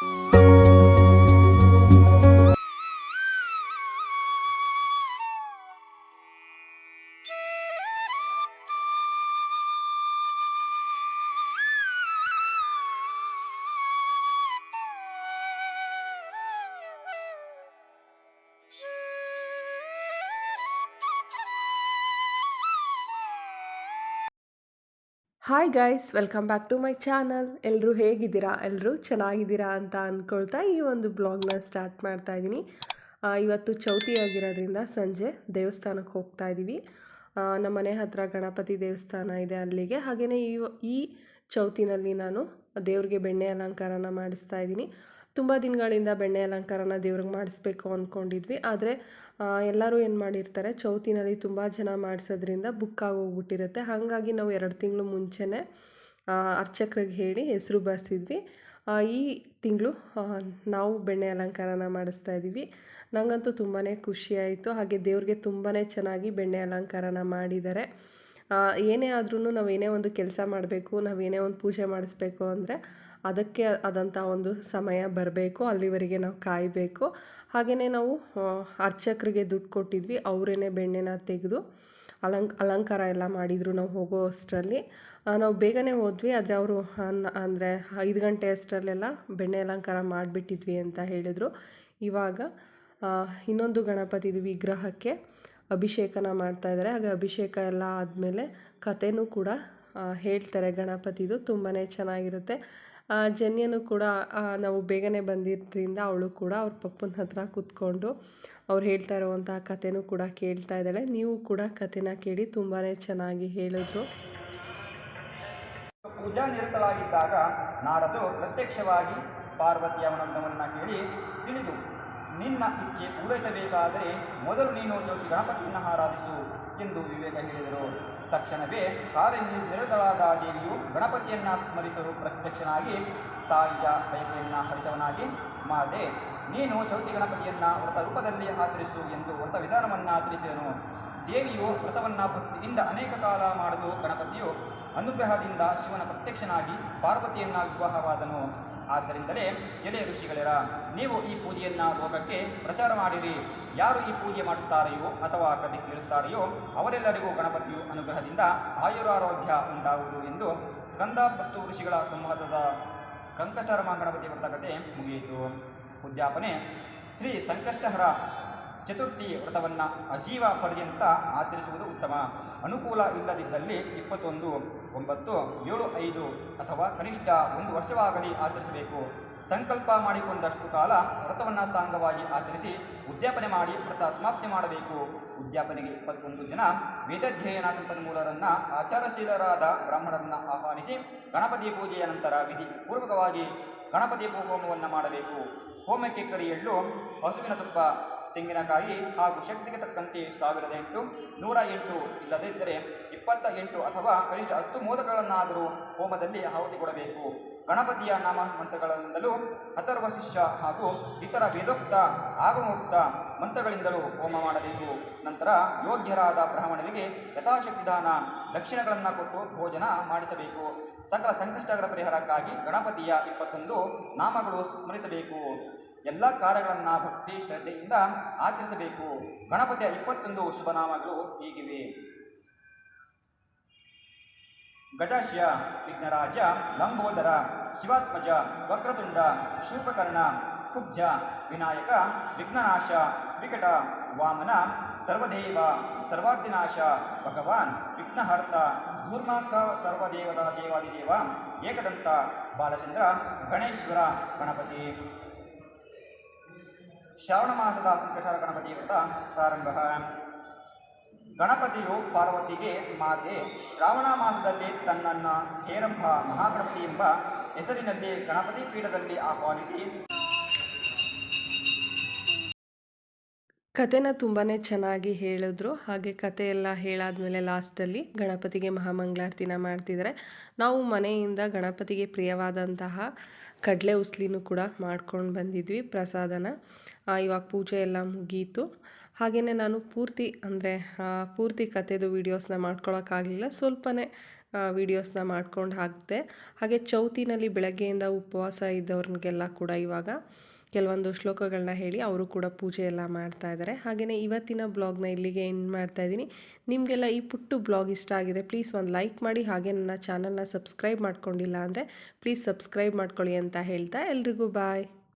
Thank you. Hi guys welcome back to my channel ಎಲ್ಲರೂ ಹೇಗಿದ್ದೀರಾ? ಎಲ್ಲರೂ ಚೆನ್ನಾಗಿದ್ದೀರಾ ಅಂತ ಅಂದ್ಕೊಳ್ತಾ ಈ ಒಂದು ಬ್ಲಾಗ್ನ ಸ್ಟಾರ್ಟ್ ಮಾಡ್ತಾ ಇದ್ದೀನಿ. ಇವತ್ತು ಚೌತಿ ಆಗಿರೋದ್ರಿಂದ ಸಂಜೆ ದೇವಸ್ಥಾನಕ್ಕೆ ಹೋಗ್ತಾ ಇದ್ದೀವಿ. ನಮ್ಮ ಮನೆ ಹತ್ರ ಗಣಪತಿ ದೇವಸ್ಥಾನ ಇದೆ ಅಲ್ಲಿಗೆ. ಹಾಗೆಯೇ ಈ ಈ ಚೌತಿನಲ್ಲಿ ನಾನು ದೇವ್ರಿಗೆ ಬೆಣ್ಣೆ ಅಲಂಕಾರನ ಮಾಡಿಸ್ತಾ ಇದ್ದೀನಿ. ತುಂಬ ದಿನಗಳಿಂದ ಬೆಣ್ಣೆ ಅಲಂಕಾರನ ದೇವ್ರಿಗೆ ಮಾಡಿಸ್ಬೇಕು ಅಂದ್ಕೊಂಡಿದ್ವಿ ಆದರೆ ಎಲ್ಲರೂ ಏನು ಮಾಡಿರ್ತಾರೆ, ಚೌತಿನಲ್ಲಿ ತುಂಬ ಜನ ಮಾಡಿಸೋದ್ರಿಂದ ಬುಕ್ ಆಗೋಗ್ಬಿಟ್ಟಿರುತ್ತೆ. ಹಾಗಾಗಿ ನಾವು ಎರಡು ತಿಂಗಳು ಮುಂಚೆನೇ ಅರ್ಚಕರಿಗೆ ಹೇಳಿ ಹೆಸರು ಬರೆಸಿದ್ವಿ. ಈ ತಿಂಗಳು ನಾವು ಬೆಣ್ಣೆ ಅಲಂಕಾರನ ಮಾಡಿಸ್ತಾ ಇದ್ದೀವಿ. ನನಗಂತೂ ತುಂಬಾ ಖುಷಿಯಾಯಿತು ಹಾಗೆ ದೇವ್ರಿಗೆ ತುಂಬಾ ಚೆನ್ನಾಗಿ ಬೆಣ್ಣೆ ಅಲಂಕಾರನ ಮಾಡಿದ್ದಾರೆ. ಏನೇ ಆದ್ರೂ ನಾವು ಏನೇ ಒಂದು ಕೆಲಸ ಮಾಡಬೇಕು ನಾವು ಏನೇ ಒಂದು ಪೂಜೆ ಮಾಡಿಸ್ಬೇಕು ಅಂದರೆ ಅದಕ್ಕೆ ಆದಂಥ ಒಂದು ಸಮಯ ಬರಬೇಕು, ಅಲ್ಲಿವರೆಗೆ ನಾವು ಕಾಯಬೇಕು. ಹಾಗೆಯೇ ನಾವು ಅರ್ಚಕರಿಗೆ ದುಡ್ಡು ಕೊಟ್ಟಿದ್ವಿ, ಅವರೇನೆ ಬೆಣ್ಣೆನ ತೆಗೆದು ಅಲಂಕ್, ಅಲಂಕಾರ ಎಲ್ಲ ಮಾಡಿದರು ನಾವು ಹೋಗೋ ಅಷ್ಟರಲ್ಲಿ ನಾವು ಬೇಗನೆ ಹೋದ್ವಿ, ಆದರೆ ಅವರು ಅಂದರೆ ಐದು ಗಂಟೆ ಅಷ್ಟರಲ್ಲೆಲ್ಲ ಬೆಣ್ಣೆ ಅಲಂಕಾರ ಮಾಡಿಬಿಟ್ಟಿದ್ವಿ ಅಂತ ಹೇಳಿದರು. ಇವಾಗ ಇನ್ನೊಂದು ಗಣಪತಿ ವಿಗ್ರಹಕ್ಕೆ ಅಭಿಷೇಕನ ಮಾಡ್ತಾ ಇದ್ದಾರೆ. ಹಾಗೆ ಅಭಿಷೇಕ ಎಲ್ಲ ಆದಮೇಲೆ ಕಥೆನೂ ಕೂಡ ಹೇಳ್ತಾರೆ ಗಣಪತಿದು ತುಂಬಾ ಚೆನ್ನಾಗಿರುತ್ತೆ. ಜನ್ಯನು ಕೂಡ ನಾವು ಬೇಗನೆ ಬಂದಿದ್ದರಿಂದ ಅವಳು ಕೂಡ ಅವ್ರ ಪಪ್ಪನ ಹತ್ರ ಕೂತ್ಕೊಂಡು ಅವ್ರು ಹೇಳ್ತಾ ಇರುವಂತಹ ಕಥೆನೂ ಕೂಡ ಕೇಳ್ತಾ ಇದ್ದಾಳೆ. ನೀವು ಕೂಡ ಕಥೆನ ಕೇಳಿ ತುಂಬಾ ಚೆನ್ನಾಗಿ ಹೇಳಿದ್ರು. ಪೂಜಾ ನಿರತಳಾಗಿದ್ದಾಗ ನಾರದು ಪ್ರತ್ಯಕ್ಷವಾಗಿ ಪಾರ್ವತಿಯ ಮನವನ್ನು ಕೇಳಿ ತಿಳಿದು, ನಿನ್ನ ಇಚ್ಛೆ ಪೂರೈಸಬೇಕಾದರೆ ಮೊದಲು ನೀನು ಚೌತಿ ಗಣಪತಿಯನ್ನು ಆರಾಧಿಸು ಎಂದು ವಿವೇಕ ಹೇಳಿದರು. ತಕ್ಷಣವೇ ಕಾರಂಜಿ ನಿರತಳಾದ ದೇವಿಯು ಗಣಪತಿಯನ್ನ ಸ್ಮರಿಸಲು ಪ್ರತ್ಯಕ್ಷನಾಗಿ, ತಾಯಿಯ ಬಯಕೆಯನ್ನು ಹರಿತವನಾಗಿ ಮಾದೆ ನೀನು ಚೌತಿ ಗಣಪತಿಯನ್ನ ವ್ರತ ರೂಪದಲ್ಲಿ ಆಚರಿಸು ಎಂದು ವ್ರತ ವಿಧಾನವನ್ನು ತಿಳಿಸಿದನು ದೇವಿಯು ವ್ರತವನ್ನ ಭಕ್ತಿಯಿಂದ ಅನೇಕ ಕಾಲ ಮಾಡಲು ಗಣಪತಿಯು ಅನುಗ್ರಹದಿಂದ ಶಿವನ ಪ್ರತ್ಯಕ್ಷನಾಗಿ ಪಾರ್ವತಿಯನ್ನ ವಿವಾಹವಾದನು. ಆದ್ದರಿಂದಲೇ ಎಲೆ ಋಷಿಗಳಿರ, ನೀವು ಈ ಪೂಜೆಯನ್ನ ಲೋಕಕ್ಕೆ ಪ್ರಚಾರ ಮಾಡಿರಿ. ಯಾರು ಈ ಪೂಜೆ ಮಾಡುತ್ತಾರೆಯೋ ಅಥವಾ ಕಥೆ ಕೇಳುತ್ತಾರೆಯೋ ಅವರೆಲ್ಲರಿಗೂ ಗಣಪತಿಯು ಅನುಗ್ರಹದಿಂದ ಆಯುರಾರೋಗ್ಯ ಉಂಟಾಗುವುದು ಎಂದು ಸ್ಕಂದ ಮತ್ತು ಋಷಿಗಳ ಸಂವಾದದ ಸಂಕಷ್ಟಹರ ಗಣಪತಿ ವ್ರತ ಕಥೆ ಮುಗಿಯಿತು. ಉದ್ಯಾಪನೆ ಶ್ರೀ ಸಂಕಷ್ಟಹರ ಚತುರ್ಥಿ ವ್ರತವನ್ನು ಅಜೀವ ಪರ್ಯಂತ ಆಚರಿಸುವುದು ಉತ್ತಮ. ಅನುಕೂಲ ಇಲ್ಲದಿದ್ದಲ್ಲಿ ಇಪ್ಪತ್ತೊಂದು ಒಂಬತ್ತು, ಏಳು, ಐದು ಅಥವಾ ಕನಿಷ್ಠ ಒಂದು ವರ್ಷವಾಗಲಿ ಆಚರಿಸಬೇಕು. ಸಂಕಲ್ಪ ಮಾಡಿಕೊಂಡಷ್ಟು ಕಾಲ ವ್ರತವನ್ನು ಸಾಂಗವಾಗಿ ಆಚರಿಸಿ ಉದ್ಯಾಪನೆ ಮಾಡಿ ವ್ರತ ಸಮಾಪ್ತಿ ಮಾಡಬೇಕು. ಉದ್ಯಾಪನೆಗೆ ಇಪ್ಪತ್ತೊಂದು ದಿನ ವೇದಾಧ್ಯಯನ ಸಂಪನ್ಮೂಲರನ್ನು ಆಚಾರಶೀಲರಾದ ಬ್ರಾಹ್ಮಣರನ್ನು ಆಹ್ವಾನಿಸಿ ಗಣಪತಿ ಪೂಜೆಯ ನಂತರ ವಿಧಿ ಪೂರ್ವಕವಾಗಿ ಗಣಪತಿ ಹೋಮವನ್ನು ಮಾಡಬೇಕು. ಹೋಮಕ್ಕೆ ಕರಿಯಲ್ಲು ಹಸುವಿನ ತುಪ್ಪ, ತೆಂಗಿನಕಾಯಿ ಹಾಗೂ ಶಕ್ತಿಗೆ ತಕ್ಕಂತೆ ಸಾವಿರದ ಎಂಟು ನೂರ ಎಂಟು ಇಲ್ಲದಿದ್ದರೆ ಇಪ್ಪತ್ತ ಎಂಟು ಅಥವಾ ಕನಿಷ್ಠ ಹತ್ತು ಮೋದಕಗಳನ್ನಾದರೂ ಹೋಮದಲ್ಲಿ ಆಹುತಿ ಕೊಡಬೇಕು. ಗಣಪತಿಯ ನಾಮ ಮಂತ್ರಗಳಿಂದಲೂ ಅಥರ್ವ ಶಿಷ್ಯ ಹಾಗೂ ಇತರ ವೇದೋಕ್ತ, ಆಗಮೋಕ್ತ ಮಂತ್ರಗಳಿಂದಲೂ ಹೋಮ ಮಾಡಬೇಕು. ನಂತರ ಯೋಗ್ಯರಾದ ಬ್ರಾಹ್ಮಣರಿಗೆ ಯಥಾಶಕ್ತಿ ದಾನ, ದಕ್ಷಿಣಗಳನ್ನು ಕೊಟ್ಟು ಭೋಜನ ಮಾಡಿಸಬೇಕು. ಸಕಲ ಸಂಕಷ್ಟಗಳ ಪರಿಹಾರಕ್ಕಾಗಿ ಗಣಪತಿಯ ಇಪ್ಪತ್ತೊಂದು ನಾಮಗಳು ಸ್ಮರಿಸಬೇಕು. ಎಲ್ಲ ಕಾರ್ಯಗಳನ್ನು ಭಕ್ತಿ ಶ್ರದ್ಧೆಯಿಂದ ಆಚರಿಸಬೇಕು. ಗಣಪತಿಯ ಇಪ್ಪತ್ತೊಂದು ಶುಭನಾಮಗಳು ಹೀಗಿವೆ. ಗಜಾಶ್ಯ ವಿಘ್ನರಾಜ, ಲಂಬೋದರ, ಶಿವಾತ್ಮಜ, ವಕ್ರತುಂಡ, ಶೂರ್ಪಕರ್ಣ, ಕುಬ್ಜ, ವಿನಾಯಕ, ವಿಘ್ನನಾಶ, ವಿಕಟ, ವಾಮನ, ಸರ್ವದೇವ ಸರ್ವಾರ್ಥಿನಾಶ ಭಗವಾನ್, ವಿಘ್ನಹರ್ತ ಧೂರ್ಮಾಕ ಸರ್ವದೇವದ ದೇವಾದಿದೇವ, ಏಕದಂತ, ಬಾಲಚಂದ್ರ, ಗಣೇಶ್ವರ, ಗಣಪತಿ. ಶ್ರಾವಣ ಮಾಸದ ಸಂಕಟಹರ ಗಣಪತಿ ವ್ರತ ಪ್ರಾರಂಭ. ಗಣಪತಿಯು ಪಾರ್ವತಿಗೆ ಮಾತೆ, ಶ್ರಾವಣ ಮಾಸದಲ್ಲಿ ತನ್ನನ್ನು ಹೇರಂಭ ಮಹಾಗಣಪತಿ ಎಂಬ ಹೆಸರಿನಲ್ಲಿ ಗಣಪತಿ ಪೀಠದಲ್ಲಿ ಆಹ್ವಾನಿಸಿ. ಕಥೆನ ತುಂಬಾ ಚೆನ್ನಾಗಿ ಹೇಳಿದ್ರು. ಹಾಗೆ ಕತೆ ಎಲ್ಲ ಹೇಳಾದ್ಮೇಲೆ ಲಾಸ್ಟಲ್ಲಿ ಗಣಪತಿಗೆ ಮಹಾಮಂಗಳಾರತಿನ ಮಾಡ್ತಿದ್ದಾರೆ ನಾವು ಮನೆಯಿಂದ ಗಣಪತಿಗೆ ಪ್ರಿಯವಾದಂತಹ ಕಡಲೆ ಉಸ್ಲಿನೂ ಕೂಡ ಮಾಡ್ಕೊಂಡು ಬಂದಿದ್ವಿ ಪ್ರಸಾದನ. ಇವಾಗ ಪೂಜೆ ಎಲ್ಲ ಮುಗೀತು. ಹಾಗೆಯೇ ನಾನು ಪೂರ್ತಿ ಅಂದರೆ ಪೂರ್ತಿ ಕತೆದು ವೀಡಿಯೋಸ್ನ ಮಾಡ್ಕೊಳೋಕ್ಕಾಗಲಿಲ್ಲ. ಸ್ವಲ್ಪನೇ ವೀಡಿಯೋಸ್ನ ಮಾಡ್ಕೊಂಡು ಹಾಕಿದೆ. ಹಾಗೆ ಚೌತಿನಲ್ಲಿ ಬೆಳಗ್ಗೆಯಿಂದ ಉಪವಾಸ ಇದ್ದವ್ರಿಗೆಲ್ಲ ಕೂಡ ಇವಾಗ ಕೆಲವೊಂದು ಶ್ಲೋಕಗಳನ್ನ ಹೇಳಿ ಅವರು ಕೂಡ ಪೂಜೆ ಎಲ್ಲ ಮಾಡ್ತಾ ಇದ್ದಾರೆ ಹಾಗೆಯೇ ಇವತ್ತಿನ ಬ್ಲಾಗ್ನ ಇಲ್ಲಿಗೆ ಎಂಡ್ ಮಾಡ್ತಾ ಇದ್ದೀನಿ. ನಿಮಗೆಲ್ಲ ಈ ಪುಟ್ಟು ಬ್ಲಾಗ್ ಇಷ್ಟ ಆಗಿದೆ ಪ್ಲೀಸ್ ಒಂದು ಲೈಕ್ ಮಾಡಿ. ಹಾಗೆ ನನ್ನ ಚಾನಲ್ನ ಸಬ್ಸ್ಕ್ರೈಬ್ ಮಾಡ್ಕೊಂಡಿಲ್ಲ ಅಂದರೆ ಪ್ಲೀಸ್ ಸಬ್ಸ್ಕ್ರೈಬ್ ಮಾಡ್ಕೊಳ್ಳಿ ಅಂತ ಹೇಳ್ತಾ ಎಲ್ರಿಗೂ ಬಾಯ್